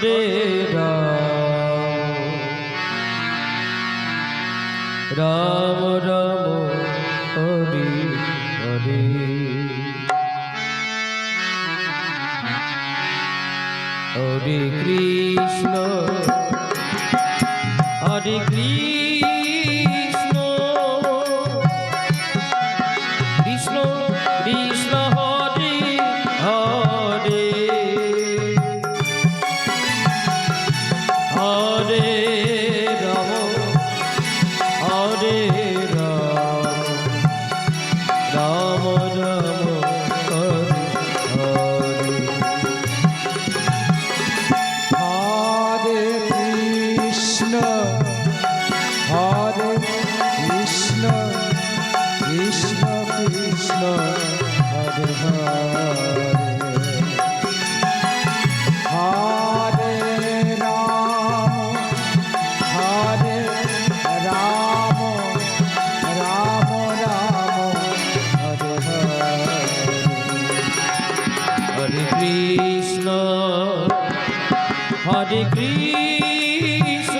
করে Ram Ram Hari Hari. Hari Krishna Hari Krishna. Hare Krishna.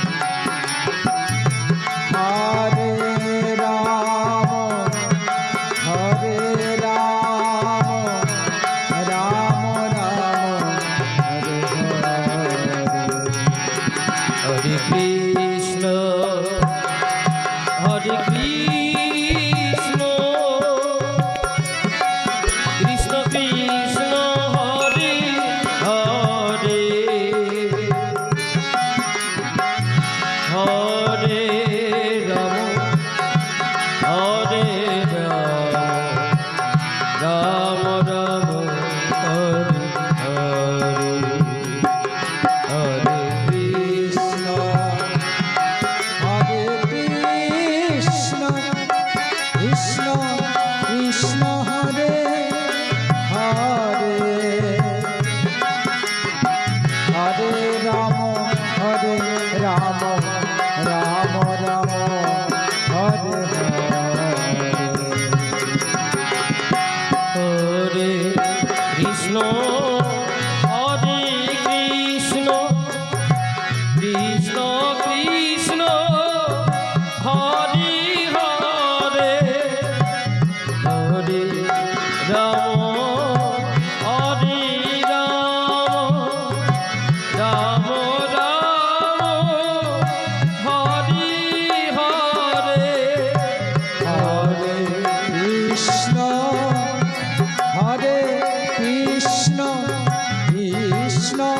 Krishna,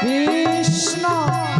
Krishna.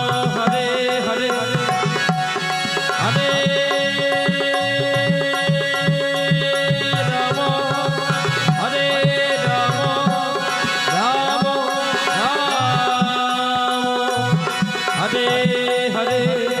હરે હરે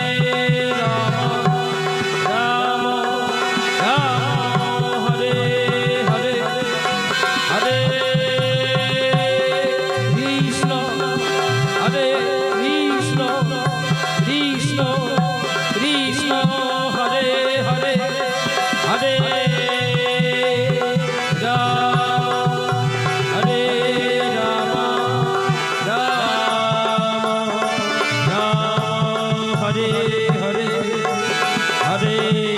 Abby.